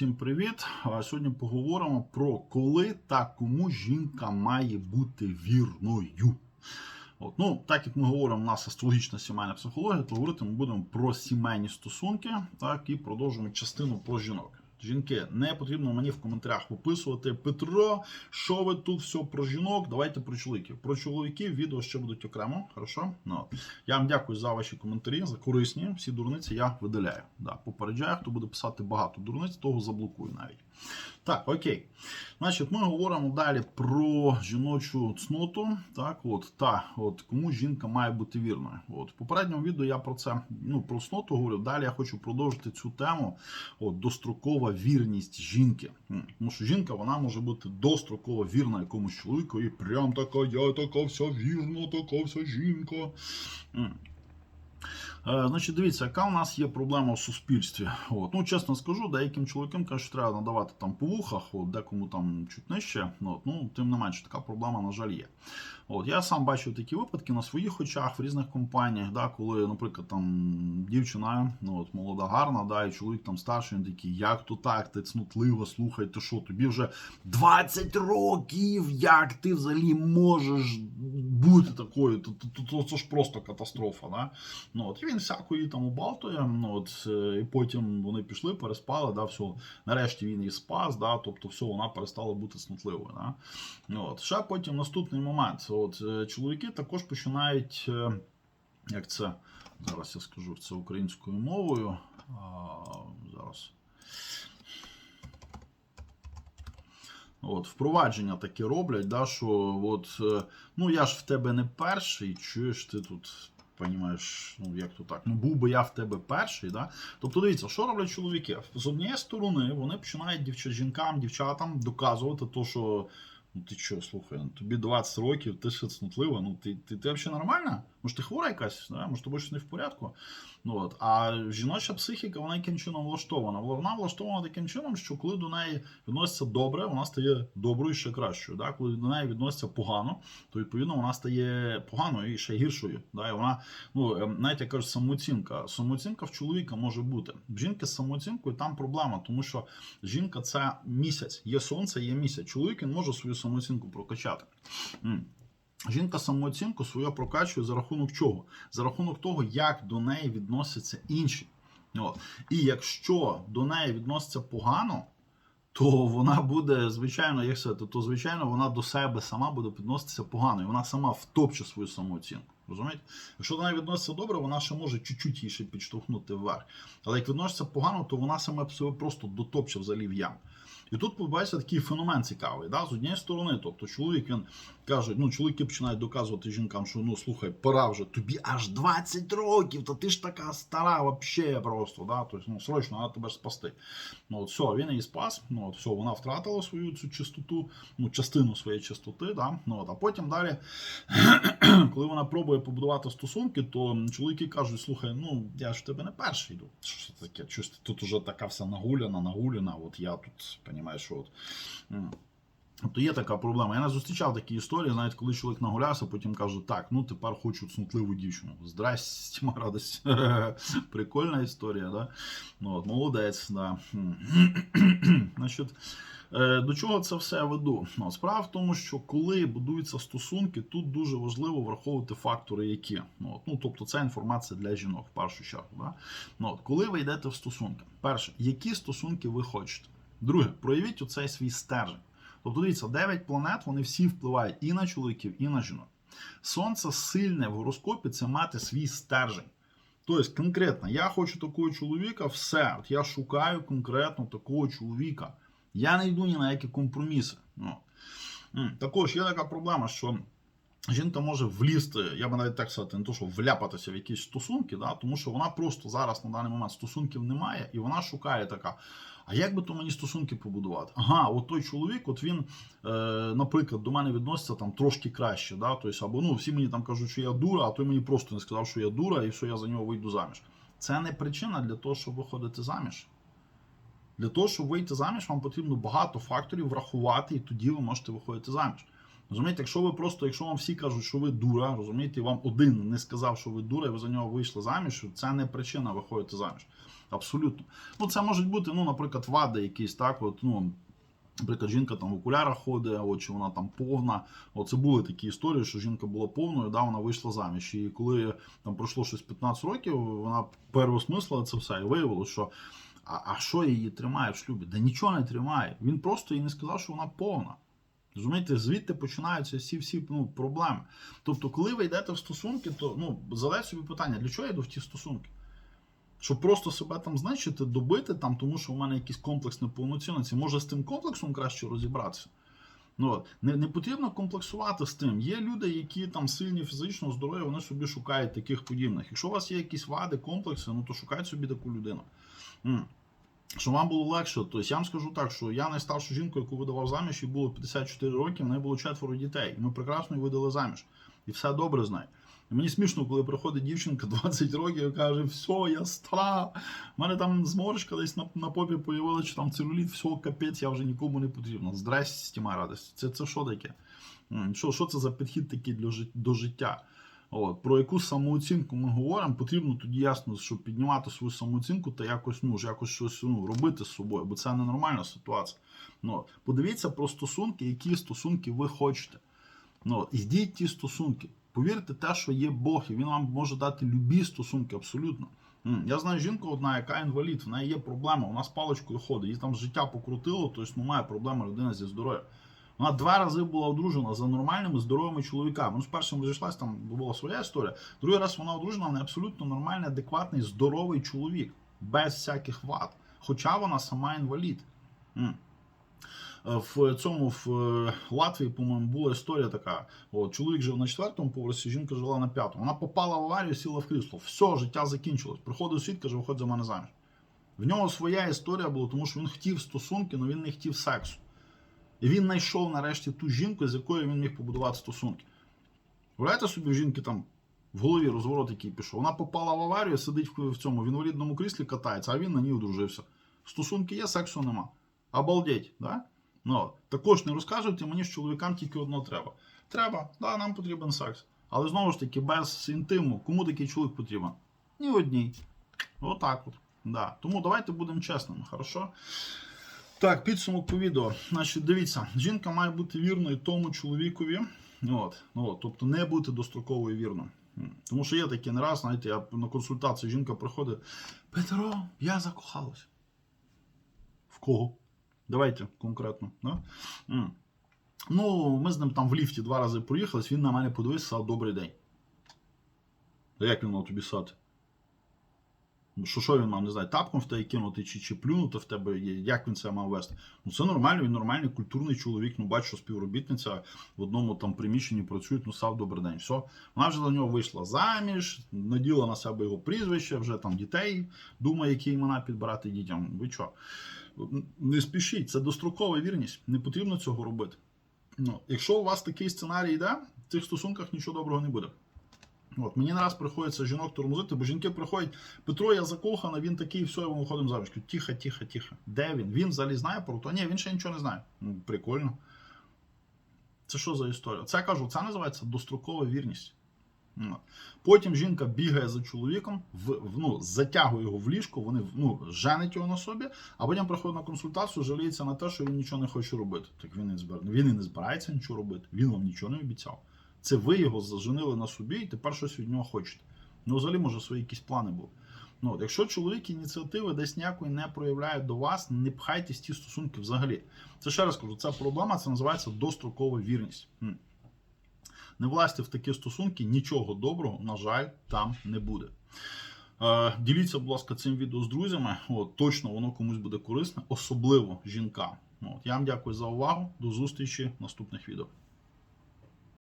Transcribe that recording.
Всім привіт! Сьогодні поговоримо про коли та кому жінка має бути вірною. От, ну, так як ми говоримо, у нас астрологічна сімейна психологія, то говорити ми будемо про сімейні стосунки, так і продовжуємо частину про жінок. Жінки, не потрібно мені в коментарях описувати Петро, що ви тут все про жінок. Давайте про чоловіків. Про чоловіків відео ще будуть окремо. Хорошо? Ну, я вам дякую за ваші коментарі, за корисні. Всі дурниці я видаляю. Да, попереджаю, хто буде писати багато дурниць, того заблокую навіть. Так, окей. Значить, ми говоримо далі про жіночу цноту. Так, от, та, от, кому жінка має бути вірною. От, в попередньому відео я про це ну, про цноту говорю. Далі я хочу продовжити цю тему. От, дострокова вірність жінки. Тому що жінка вона може бути достроково вірна якомусь чоловіку, і прям така, я така вся вірна, така вся жінка. Е, Значить, дивіться, яка у нас є проблема в суспільстві. От. Ну, чесно скажу, деяким чоловікам кажуть, що треба надавати там по вухах, от, декому там чуть нижче. От. Ну, тим не менше, така проблема, на жаль, є. От. Я сам бачив такі випадки на своїх очах в різних компаніях, да, коли, наприклад, там дівчина, ну, от, молода, гарна, да, і чоловік там старший, він такий, як то так, ти цнотлива, слухай, ти що, тобі вже 20 років, як ти взагалі можеш бути такою, то, то, то, то це ж просто катастрофа. Да? Ну, от, і він всякої там убалтує, ну, от, е, і потім вони пішли, переспали, да, все, нарешті він її спас, да, тобто все, вона перестала бути снутливою. Да? Ну, от. Ще потім наступний момент. От, е, чоловіки також починають, е, як це, зараз я скажу це українською мовою. А, зараз. От, впровадження таке роблять, да, що от, ну я ж в тебе не перший, чуєш, ти тут. Понімаєш, ну як то так? Ну був би я в тебе перший, да? Тобто дивіться, що роблять чоловіки? З однієї сторони вони починають дівчат, жінкам, дівчатам доказувати, то, що ну ти що, слухай, ну, тобі 20 років, ти ще цнотлива, ну ти, ти, ти взагалі нормальна? Може, ти хвора якась, да? може, тобі щось не в порядку. Ну, от. А жіноча психіка, вона яким чином влаштована? Вона влаштована таким чином, що коли до неї відноситься добре, вона стає доброю ще кращою. Да? Коли до неї відноситься погано, то відповідно вона стає поганою і ще гіршою. Да? І вона, ну, ем, навіть я кажу, самооцінка. Самооцінка в чоловіка може бути. В жінки з самооцінкою там проблема, тому що жінка це місяць. Є сонце, є місяць. Чоловік він може свою самооцінку прокачати. Жінка самооцінку свою прокачує за рахунок чого? За рахунок того, як до неї відносяться інші. От. І якщо до неї відноситься погано, то вона буде, звичайно, як сказати, то звичайно вона до себе сама буде підноситися погано, і вона сама втопче свою самооцінку. Розумієте? Якщо до неї відноситься добре, вона ще може чуть-чуть її ще підштовхнути вверх. Але як відноситься погано, то вона саме себе просто дотопче взагалі в яму. І тут побачиться такий феномен цікавий. Да? З однієї сторони, тобто чоловік він каже, ну чоловіки починають доказувати жінкам, що ну слухай, пора вже, тобі аж 20 років, та ти ж така стара, вообще просто. Да? Тобто, ну, срочно треба тебе спасти. Ну, от все, він її спас, ну, от, все, вона втратила свою цю чистоту, ну, частину своєї чистоти. Да? Ну, от, а потім далі, коли вона пробує побудувати стосунки, то чоловіки кажуть, слухай, ну я ж в тебе не перший йду. Що це таке? Щось тут уже така вся нагуляна, нагуляна, от я тут, розумієш, що от. Тобто є така проблема. Я не зустрічав такі історії, знаєте, коли чоловік нагулявся, потім каже, так, ну тепер хочу цнутливу дівчину. Здрасте, радость. Прикольна історія, да? Ну, от, молодець, да. Значить, е, до чого це все веду? Ну, справа в тому, що коли будуються стосунки, тут дуже важливо враховувати фактори, які. Ну, от, ну, тобто це інформація для жінок в першу чергу. Да? Ну, от, коли ви йдете в стосунки, перше, які стосунки ви хочете? Друге, проявіть оцей свій стержень. Тобто, дивіться, 9 планет вони всі впливають і на чоловіків, і на жінок. Сонце сильне в гороскопі це мати свій стержень. Тобто, конкретно, я хочу такого чоловіка, все. От я шукаю конкретно такого чоловіка. Я не йду ні на які компроміси. Ну. Також є така проблема, що жінка може влізти, я би навіть так сказати, не то, що вляпатися в якісь стосунки, да, тому що вона просто зараз на даний момент стосунків немає, і вона шукає така. А як би то мені стосунки побудувати? Ага, от той чоловік, от він, е, наприклад, до мене відноситься там трошки краще. Да? Тобто, або ну, всі мені там кажуть, що я дура, а той мені просто не сказав, що я дура, і все, я за нього вийду заміж. Це не причина для того, щоб виходити заміж. Для того, щоб вийти заміж, вам потрібно багато факторів врахувати, і тоді ви можете виходити заміж. Розумієте, якщо ви просто, якщо вам всі кажуть, що ви дура, розумієте, вам один не сказав, що ви дура, і ви за нього вийшли заміж, це не причина виходити заміж. Абсолютно. Ну, це можуть бути, ну, наприклад, вади якісь, так, от, ну. Наприклад, жінка там в окулярах ходить, от, чи вона там повна. От, це були такі історії, що жінка була повною, да, вона вийшла заміж. І коли там пройшло щось 15 років, вона переосмислила це все і виявилося, що а, а що її тримає в шлюбі? Да нічого не тримає. Він просто їй не сказав, що вона повна. Розумієте, звідти починаються всі всі ну, проблеми. Тобто, коли ви йдете в стосунки, то ну, задайте собі питання, для чого я йду в ті стосунки? Щоб просто себе там значити, добити, там, тому що в мене якийсь комплекс неповноцінності. Може з тим комплексом краще розібратися. Ну, не, не потрібно комплексувати з тим. Є люди, які там сильні фізично, здорові, вони собі шукають таких подібних. Якщо у вас є якісь вади, комплекси, ну то шукайте собі таку людину. Щоб вам було легше, тобто я вам скажу так, що я найстаршу жінку, яку видавав заміж, їй було 54 роки, в неї було четверо дітей. І ми прекрасно її видали заміж. І все добре з нею. І мені смішно, коли приходить дівчинка 20 років і каже, все, я стара. У мене там зморшка десь на, на попі появилася, чи там целюліт, все, капець, я вже нікому не потрібна. Здрасте, моя радість. Це, це що таке? Що, що це за підхід такий для, до життя? От, про яку самооцінку ми говоримо, потрібно тоді ясно, щоб піднімати свою самооцінку та якось, ну, якось щось ну, робити з собою, бо це ненормальна ситуація. Ну, подивіться про стосунки, які стосунки ви хочете. Ну, йдіть ті стосунки. Повірте те, що є Бог, і він вам може дати любі стосунки абсолютно. Я знаю жінку одна, яка інвалід, в неї є проблема, вона з паличкою ходить, її там життя покрутило, тобто ну, має проблеми людина зі здоров'ям. Вона два рази була одружена за нормальними здоровими чоловіками. Ну, з першим розійшлась, там була своя історія. Другий раз вона одружена на абсолютно нормальний, адекватний, здоровий чоловік, без всяких вад. Хоча вона сама інвалід. Е, В цьому в е, Латвії, по-моєму, була історія така. От, чоловік жив на четвертому поверсі, жінка жила на п'ятому. Вона попала в аварію, сіла в крісло. Все, життя закінчилось. Приходив світ, каже, виходь за мене заміж. В нього своя історія була, тому що він хотів стосунки, але він не хотів сексу. І він знайшов нарешті ту жінку, з якою він міг побудувати стосунки. Уявляєте собі, жінки там в голові розворот, який пішов. Вона попала в аварію, сидить в цьому в інвалідному кріслі, катається, а він на ній одружився. Стосунки є, сексу нема. Обалдеть, да? Ну, також не розказуйте мені, що чоловікам тільки одно треба. Треба, да, нам потрібен секс. Але знову ж таки, без інтиму, кому такий чоловік потрібен? Ні одній. Отак от. Да. Тому давайте будемо чесними, хорошо? Так, підсумок по відео. Значить, дивіться, жінка має бути вірною тому чоловікові. От, ну, от, тобто не бути достроковою вірною. Тому що є таке не раз, знаєте, я на консультацію жінка приходить. Петро, я закохалась. В кого? Давайте конкретно. Да? Ну, ми з ним там в ліфті два рази проїхались, він на мене подивився, сказав добрий день. А як він мав тобі сати? Ну, Що, що він мав, не знаю, тапком в тебе кинути чи, чи плюнути в тебе, як він це мав вести? Ну це нормально, він нормальний культурний чоловік. Ну бачу, що співробітниця в одному там приміщенні працює, ну сав добрий день. Все. Вона вже за нього вийшла заміж, наділа на себе його прізвище, вже там дітей, думає, які імена підбирати дітям. Ви що? Не спішіть, це дострокова вірність. Не потрібно цього робити. Ну, якщо у вас такий сценарій йде, в цих стосунках нічого доброго не буде. От, мені не раз приходиться жінок тормозити, бо жінки приходять, Петро, я закохана, він такий, все, ми виходимо заміж. Тихо, тихо, тихо. Де він? Він взагалі знає про то? Ні, він ще нічого не знає. Ну, прикольно. Це що за історія? Це я кажу, це називається дострокова вірність. Ну, Потім жінка бігає за чоловіком, в, ну, затягує його в ліжко, вони ну, женить його на собі, а потім приходить на консультацію, жаліється на те, що він нічого не хоче робити. Так він і не збирається нічого робити, він вам нічого не обіцяв. Це ви його заженили на собі і тепер щось від нього хочете. Ну, взагалі, може, свої якісь плани були. Ну, от, якщо чоловік ініціативи десь ніякої не проявляє до вас, не пхайтесь ті стосунки взагалі. Це ще раз кажу, це проблема, це називається дострокова вірність. Не влазьте в такі стосунки, нічого доброго, на жаль, там не буде. Е, діліться, будь ласка, цим відео з друзями. От, точно воно комусь буде корисне, особливо жінкам. От, я вам дякую за увагу. До зустрічі в наступних відео.